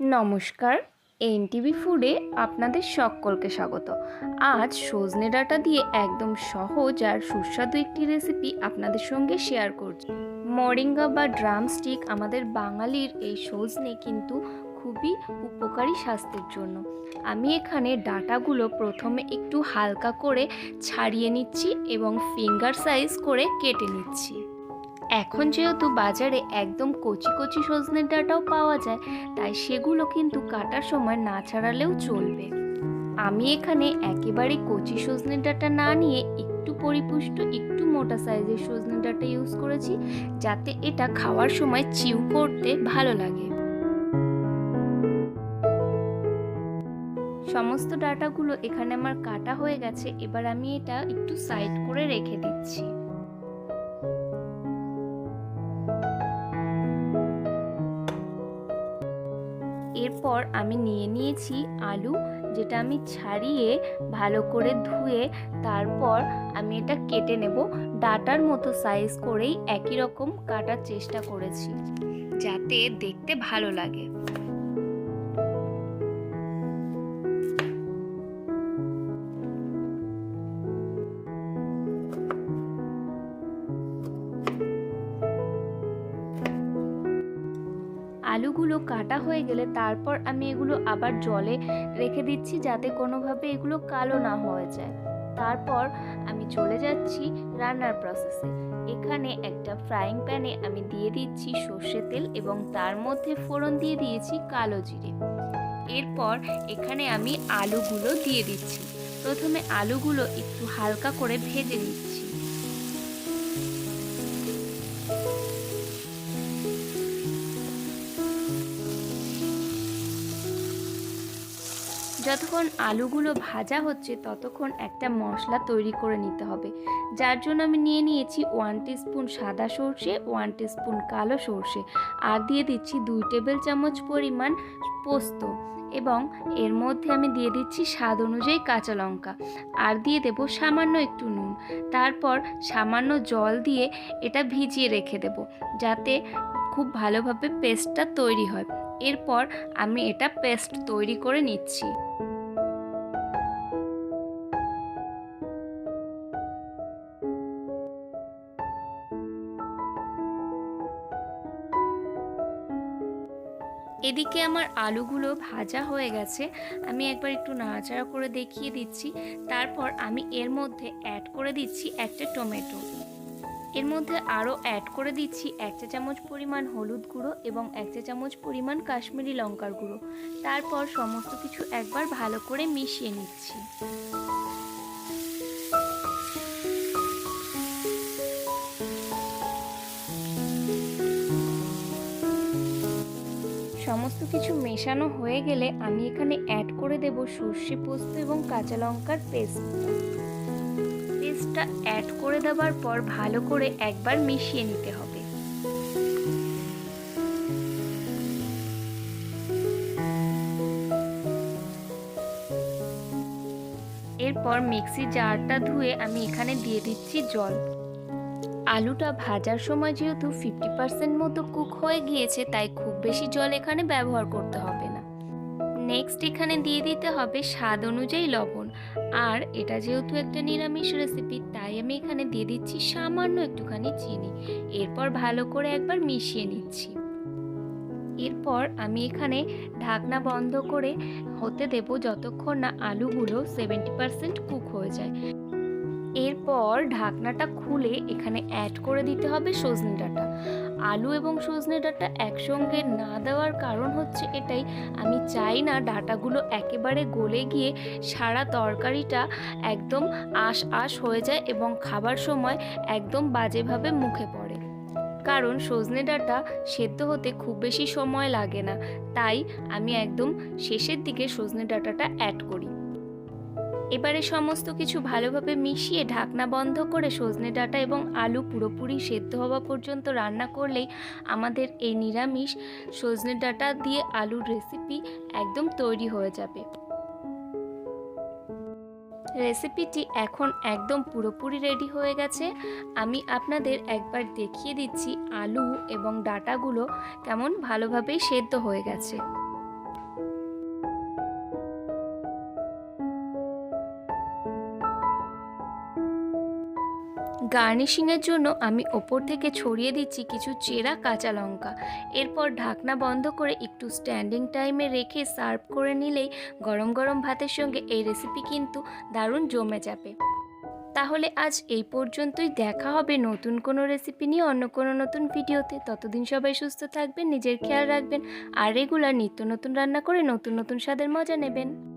নমস্কার, এনটিভি ফুডে আপনাদের সকলকে স্বাগত। আজ সজনে ডাঁটা দিয়ে একদম সহজ আর সুস্বাদু একটি রেসিপি আপনাদের সঙ্গে শেয়ার করছি। মরিঙ্গা বা ড্রামস্টিক আমাদের বাঙালির এই সজনে কিন্তু খুবই উপকারী স্বাস্থ্যের জন্য। আমি এখানে ডাটাগুলো প্রথমে একটু হালকা করে ছাড়িয়ে নিচ্ছি এবং ফিঙ্গার সাইজ করে কেটে নিচ্ছি। এখন যেহেতু বাজারে একদম কচি কচি সজনের ডাঁটাও পাওয়া যায়, তাই সেগুলো কিন্তু কাটার সময় না ছাড়ালেও চলবে। আমি এখানে একেবারে কচি সজনের ডাঁটা না নিয়ে একটু পরিপুষ্ট, একটু মোটা সাইজের সজনের ডাঁটা ইউজ করেছি, যাতে এটা খাওয়ার সময় চিউ করতে ভালো লাগে। সমস্ত ডাটাগুলো এখানে আমার কাটা হয়ে গেছে, এবার আমি এটা একটু সাইড করে রেখে দিচ্ছি। এরপর আমি নিয়ে নিয়েছি আলু, যেটা আমি ছাড়িয়ে ভালো করে ধুয়ে তারপর আমি এটা কেটে নেব। ডাটার মতো সাইজ করেই একই রকম কাটার চেষ্টা করেছি, যাতে দেখতে ভালো লাগে। আলুগুলো কাটা হয়ে গেলে তারপর আমি এগুলো আবার জলে রেখে দিচ্ছি যাতে কোনোভাবে এগুলো কালো না হয়ে যায়। তারপর আমি চলে যাচ্ছি রান্নার প্রসেসে এখানে একটা ফ্রাইং প্যানে আমি দিয়ে দিচ্ছি সর্ষে তেল এবং তার মধ্যে ফোড়ন দিয়ে দিয়েছি কালো জিরে। এরপর এখানে আমি আলুগুলো দিয়ে দিচ্ছি। প্রথমে আলুগুলো একটু হালকা করে ভেজে নিচ্ছি। যতক্ষণ আলুগুলো ভাজা হচ্ছে, ততক্ষণ একটা মশলা তৈরি করে নিতে হবে। যার জন্য আমি নিয়ে নিয়েছি ওয়ান স্পুন সাদা সর্ষে ওয়ান স্পুন কালো সর্ষে। আর দিয়ে দিচ্ছি দুই টেবিল চামচ পরিমাণ পোস্ত। এবং এর মধ্যে আমি দিয়ে দিচ্ছি স্বাদ অনুযায়ী কাঁচা লঙ্কা। আর দিয়ে দেব সামান্য একটু নুন। তারপর সামান্য জল দিয়ে এটা ভিজিয়ে রেখে দেব, যাতে খুব ভালোভাবে পেস্টটা তৈরি হয়। এরপর আমি এটা পেস্ট তৈরি করে নিচ্ছি। এদিকে আমার আলুগুলো ভাজা হয়ে গেছে, আমি একবার একটু নাড়াচাড়া করে দেখিয়ে দিচ্ছি। তারপর আমি এর মধ্যে অ্যাড করে দিচ্ছি একটা টমেটো। এর মধ্যে আরও অ্যাড করে দিচ্ছি এক চা চামচ পরিমাণ হলুদ গুঁড়ো এবং এক চা চামচ পরিমাণ কাশ্মীরি লঙ্কার গুঁড়ো। তারপর সমস্ত কিছু একবার ভালো করে মিশিয়ে নিচ্ছি। সমস্ত কিছু মেশানো হয়ে গেলে আমি এখানে অ্যাড করে দেব সর্ষে পোস্ত এবং কাঁচা লঙ্কার পেস্ট পেস্টটা অ্যাড করে দেওয়ার পর ভালো করে একবার মিশিয়ে নিতে হবে। এরপর মিক্সি জারটা ধুয়ে আমি এখানে দিয়ে দিচ্ছি জল। আলুটা ভাজার সময় যেহেতু ফিফটি পার্সেন্ট মতো কুক হয়ে গিয়েছে, তাই খুব বেশি জল এখানে ব্যবহার করতে হবে না। নেক্সট এখানে দিয়ে দিতে হবে স্বাদ অনুযায়ী লবণ। আর এটা যেহেতু একটা নিরামিষ রেসিপি তাই আমি এখানে দিয়ে দিচ্ছি সামান্য একটুখানি চিনি। এরপর ভালো করে একবার মিশিয়ে নিচ্ছি। এরপর আমি এখানে ঢাকনা বন্ধ করে হতে দেব যতক্ষণ না আলুগুলো সেভেন্টি পার্সেন্ট কুক হয়ে যায়। এরপর ঢাকনাটা খুলে এখানে অ্যাড করে দিতে হবে সজনে ডাঁটা। আলু এবং সজনে ডাঁটা একসঙ্গে না দেওয়ার কারণ হচ্ছে এটাই, আমি চাই না ডাঁটাগুলো একেবারে গলে গিয়ে সারা তরকারিটা একদম আশ আশ হয়ে যায় এবং খাবার সময় একদম বাজেভাবে মুখে পড়ে। কারণ সজনে ডাঁটা সেদ্ধ হতে খুব বেশি সময় লাগে না, তাই আমি একদম শেষের দিকে সজনে ডাঁটাটা অ্যাড করি। এবারে সমস্ত কিছু ভালোভাবে মিশিয়ে ঢাকনা বন্ধ করে সজনে ডাঁটা এবং আলু পুরোপুরি সেদ্ধ হওয়া পর্যন্ত রান্না করলেই আমাদের এই নিরামিষ সজনে ডাঁটা দিয়ে আলুর রেসিপি একদম তৈরি হয়ে যাবে। রেসিপিটি এখন একদম পুরোপুরি রেডি হয়ে গেছে। আমি আপনাদের একবার দেখিয়ে দিচ্ছি আলু এবং ডাটাগুলো কেমন ভালোভাবেই সেদ্ধ হয়ে গেছে। গার্নিশিংয়ের জন্য আমি ওপর থেকে ছড়িয়ে দিচ্ছি কিছু চেরা কাঁচা লঙ্কা। এরপর ঢাকনা বন্ধ করে একটু স্ট্যান্ডিং টাইমে রেখে সার্ভ করে নিলেই গরম গরম ভাতের সঙ্গে এই রেসিপি কিন্তু দারুণ জমে যাবে। তাহলে আজ এই পর্যন্তই। দেখা হবে নতুন কোনো রেসিপি নিয়ে অন্য কোনো নতুন ভিডিওতে। ততদিন সবাই সুস্থ থাকবেন, নিজের খেয়াল রাখবেন আর রেগুলার নিত্য নতুন রান্না করে নতুন নতুন স্বাদের মজা নেবেন।